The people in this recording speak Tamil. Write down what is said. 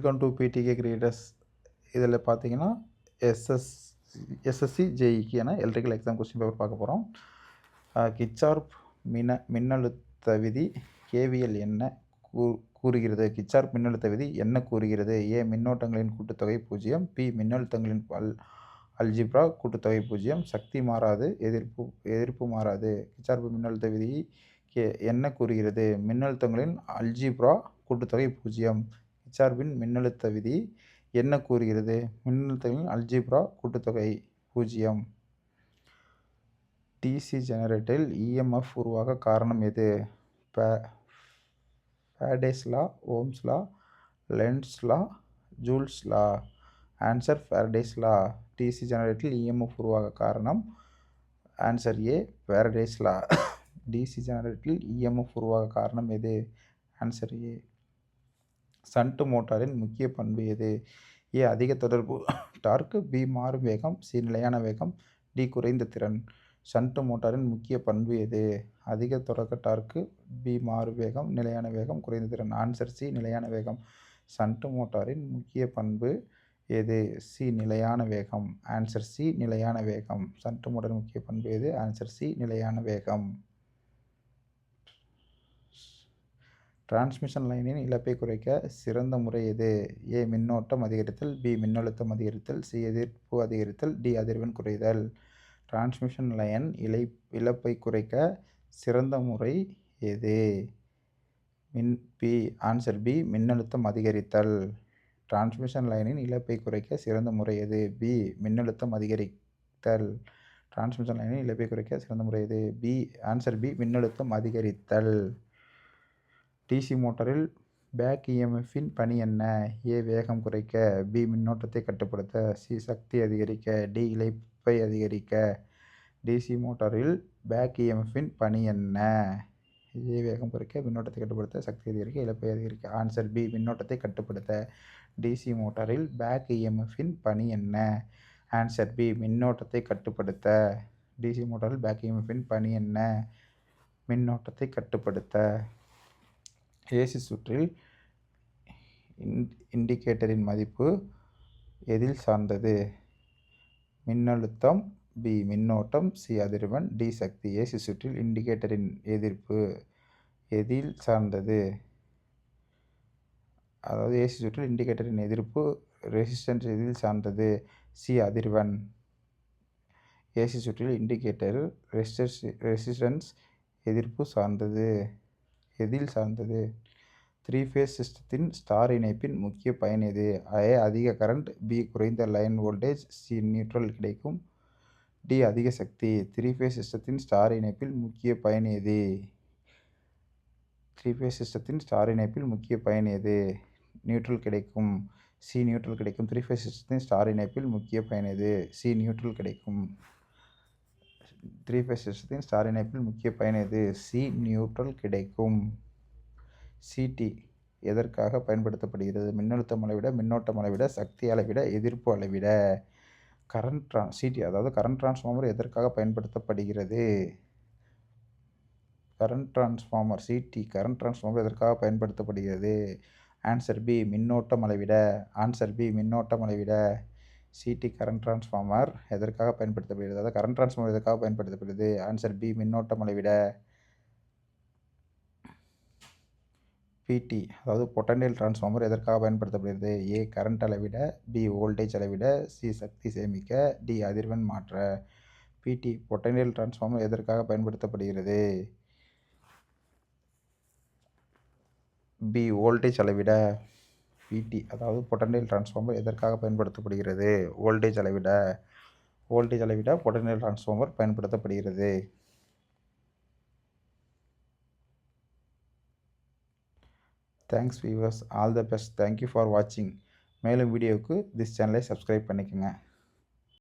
வெல்கம் டு பிடிகே கிரியேட்டர்ஸ் இதில் பார்த்தீங்கன்னா எஸ்எஸ் எஸ்எஸ்சி ஜேஇக்கான எலக்ட்ரிக்கல் எக்ஸாம் கொஸ்டின் பேப்பர் பார்க்க போகிறோம் கிச்சார்ப் மின மின்னழுத்த விதி கேவிஎல் என்ன கூ கூறுகிறது? கிச்சார்ப் மின்னழுத்த விதி என்ன கூறுகிறது? ஏ மின்னோட்டங்களின் கூட்டுத்தொகை பூஜ்ஜியம். பி மின்னழுத்தங்களின் அல் அல்ஜிப்ரா கூட்டுத்தொகை பூஜ்ஜியம். சக்தி மாறாது எதிர்ப்பு எதிர்ப்பு மாறாது. கிச்சார்பு மின்னழுத்த விதி கே என்ன கூறுகிறது? மின்னழுத்தங்களின் அல்ஜிப்ரா கூட்டுத்தொகை பூஜ்ஜியம். கிச்சார்பின் மின்னழுத்த விதி என்ன கூறுகிறது? மின்னழுத்தங்களின் அல்ஜிப்ரா கூட்டுத்தொகை பூஜ்ஜியம். டிசி ஜெனரேட்டரில் இஎம்எஃப் உருவாக காரணம் எது? Faraday's law Ohm's law Lenz law Joule's law answer Faraday's law DC ஜெனரேட்டரில் இஎம்எஃப் உருவாக காரணம் answer A Faraday's law DC ஜெனரேட்டரில் இஎம்எஃப் உருவாக காரணம் எது? ஆன்சர் ஏ சன்ட் மோட்டாரின் முக்கிய பண்பு எது? ஏ அதிக தொடர்பு. டார்க்கு பி மாறும் வேகம் சி நிலையான வேகம் டி குறைந்த திறன். ஷண்ட் மோட்டாரின் முக்கிய பண்பு எது? அதிக தொடக்க டார்க்கு பி மாறு வேகம் நிலையான வேகம் குறைந்த திறன். ஆன்சர் சி நிலையான வேகம். ஷண்ட் மோட்டாரின் முக்கிய பண்பு எது? சி நிலையான வேகம். ஆன்சர் சி நிலையான வேகம். சன்ட் மோட்டாரின் முக்கிய பண்பு எது? ஆன்சர் சி நிலையான வேகம். டிரான்ஸ்மிஷன் லைனின் இழப்பை குறைக்க சிறந்த முறை எது? ஏ மின்னோட்டம் அதிகரித்தல் பி மின்னழுத்தம் அதிகரித்தல் சி எதிர்ப்பு அதிகரித்தல் டி அதிர்வெண் குறைதல். டிரான்ஸ்மிஷன் லைன் இழை இழப்பை குறைக்க சிறந்த முறை எது? மின் பி ஆன்சர் பி மின்னழுத்தம் அதிகரித்தல். டிரான்ஸ்மிஷன் லைனின் இழப்பை குறைக்க சிறந்த முறை எது? பி மின்னழுத்தம் அதிகரித்தல். டிரான்ஸ்மிஷன் லைனின் இழப்பை குறைக்க சிறந்த முறை எது? பி ஆன்சர் பி மின்னழுத்தம் அதிகரித்தல். டிசி மோட்டரில் பேக் இஎம்எஃப்பின் பணி என்ன? ஏ வேகம் குறைக்க. பி மின்னோட்டத்தை கட்டுப்படுத்த. சி சக்தி அதிகரிக்க. டி இழப்பை அதிகரிக்க. டிசி மோட்டாரில் பேக் இஎம்எஃப்பின் பணி என்ன? ஏ வேகம் குறைக்க. மின்னோட்டத்தை கட்டுப்படுத்த. சக்தி அதிகரிக்க. இழப்பை அதிகரிக்க. ஆன்சர் பி மின்னோட்டத்தை கட்டுப்படுத்த. டிசி மோட்டாரில் பேக் இஎம்எஃப்பின் பணி என்ன? ஆன்சர் பி மின்னோட்டத்தை கட்டுப்படுத்த. டிசி மோட்டாரில் பேக் இஎம்எஃப்பின் பணி என்ன? மின்னோட்டத்தை கட்டுப்படுத்த. ஏசி சுற்றில் இன் இண்டிகேட்டரின் மதிப்பு எதில் சார்ந்தது? மின்னழுத்தம் பி மின்னோட்டம் சி அதிர்வெண் டி சக்தி. ஏசி சுற்றில் இண்டிகேட்டரின் எதிர்ப்பு எதில் சார்ந்தது? அதாவது ஏசி சுற்றில் இண்டிகேட்டரின் எதிர்ப்பு ரெசிஸ்டன்ஸ் எதில் சார்ந்தது? சி அதிர்வெண். ஏசி சுற்றில் இண்டிகேட்டர் ரெசிஸ்டன்ஸ் ரெசிஸ்டன்ஸ் எதிர்ப்பு சார்ந்தது. எதில் சார்ந்தது? த்ரீ ஃபேஸ் சிஸ்டத்தின் ஸ்டார் இணைப்பின் முக்கிய பயன் எது? ஏ அதிக கரண்ட் பி குறைந்த லைன் வோல்டேஜ் சி நியூட்ரல் கிடைக்கும். டி அதிக சக்தி. த்ரீ ஃபேஸ் சிஸ்டத்தின் ஸ்டார் இணைப்பில் முக்கிய பயன் எது? த்ரீ ஃபேஸ் சிஸ்டத்தின் ஸ்டார் இணைப்பில் முக்கிய பயன் எது? நியூட்ரல் கிடைக்கும். சி நியூட்ரல் கிடைக்கும். த்ரீ ஃபேஸ் சிஸ்டத்தின் ஸ்டார் இணைப்பில் முக்கிய பயன் எது? சி நியூட்ரல் கிடைக்கும். த்ரீ ஃபேஸ் சிஸ்டத்தின் ஸ்டார் இணைப்பில் முக்கிய பயன் எது? சி நியூட்ரல் கிடைக்கும். சிடி எதற்காக பயன்படுத்தப்படுகிறது? மின்னழுத்தம் அளவிட மின்னோட்டம் அளவிட சக்தி அளவிட எதிர்ப்பு அளவிட. கரண்ட் ட்ரான் சிடி அதாவது கரண்ட் டிரான்ஸ்ஃபார்மர் எதற்காக பயன்படுத்தப்படுகிறது? Current transformer CT current transformer எதற்காக பயன்படுத்தப்படுகிறது? ஆன்சர் பி மின்னோட்டம் அளவிட. ஆன்சர் பி மின்னோட்டம் அளவிட. சிடி கரண்ட் டிரான்ஸ்ஃபார்மர் எதற்காக பயன்படுத்தப்படுகிறது? அதாவது கரண்ட் டிரான்ஸ்ஃபார்மர் எதற்காக பயன்படுத்தப்படுகிறது? ஆன்சர் பி மின்னோட்டம் விட பிடி அதாவது பொட்டன்டியல் டிரான்ஸ்ஃபார்மர் எதற்காக பயன்படுத்தப்படுகிறது? ஏ கரண்ட் அளவிட பி வோல்டேஜ் அளவிட சி சக்தி சேமிக்க டி அதிர்வெண் மாற்ற. பிடி பொட்டன்டியல் டிரான்ஸ்ஃபார்மர் எதற்காக பயன்படுத்தப்படுகிறது? பி வோல்டேஜ் அளவிட. பிடி அதாவது பொட்டன்டியல் டிரான்ஸ்ஃபார்மர் எதற்காக பயன்படுத்தப்படுகிறது? வோல்டேஜ் அளவிட வோல்டேஜ் அளவிட பொட்டன்டியல் டிரான்ஸ்ஃபார்மர் பயன்படுத்தப்படுகிறது. Thanks viewers all the best thank you for வாட்சிங் மேலும் வீடியோவுக்கு திஸ் சேனலை சப்ஸ்கிரைப் பண்ணிக்கோங்க.